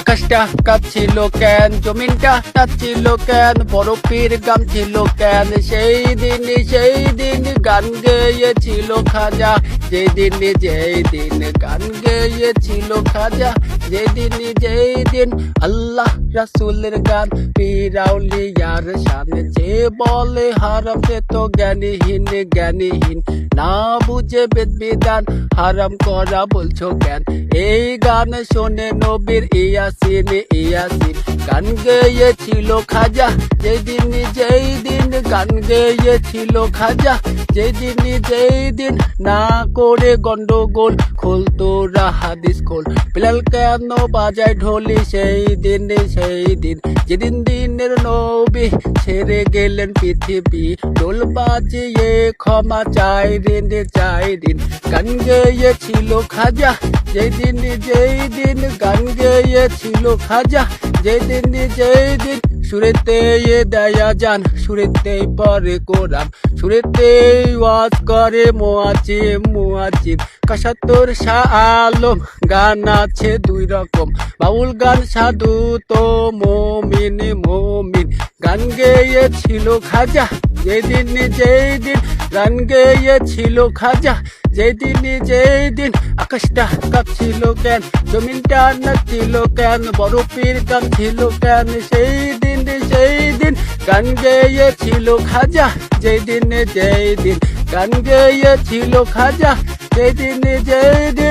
আকাশটা কাচ্ছিল কেন, জমিনটা কাচ্ছিল কেন, বরফের গাম ছিল কেন, সেই দিন সেই দিন গান গেয়েছিল খাজা, যেদিন যেদিন গান গেয়েছিল খাজা যেদিন যেই দিন আল্লাহ রাসুলের গান পিরাউলিয়ার সামনে যে বলে, হারাম তো জ্ঞানীহীন জ্ঞানীহীন। না বুঝে বেদ বিধান হারাম করা বলছো কেন? এই গান শোনে নবীর ইয়াসিন ইয়াসিন। গান গেয়েছিল খাজা, যেদিন যেই দিন গান গেয়েছিল খাজা, যেদিন যেই দিন না করে গন্ডগোল খোল তোরা হাদিস খোল বিলাল কেন বাজায় ঢোলি সেই দিন সেই দিন যেদিন দিনের নবী ছেড়ে গেলেন পৃথিবী। ঢোল বাজিয়ে ক্ষমা চাই দিন চাই দিন গান গেয়েছিল খাজা যেদিন যেই দিন গান গেয়েছিল খাজা, যেদিন যেই দিন সুরেতে দেয়া যান, সুরেতে পরে কোরআন, সুরেতে ওয়াজ করে মোয়াচি মোয়াচি কাসাত্তর শাহ আলম গান আছে দুই রকম, বাউল গান সাধু তো মমিন মমিন। গান গেয়েছিল খাজা, যেদিন যেই দিন গান গেয়েছিল খাজা, যেদিন যেই দিন আকাশটা কাঁপছিল কেন, জমিনটা নাচছিল কেন, বরফের গান ছিল কেন সেই দিন সেই দিন গান গেয়েছিল খাজা, যেদিন যেই দিন গান গেয়েছিল খাজা, যেদিন যেই দিন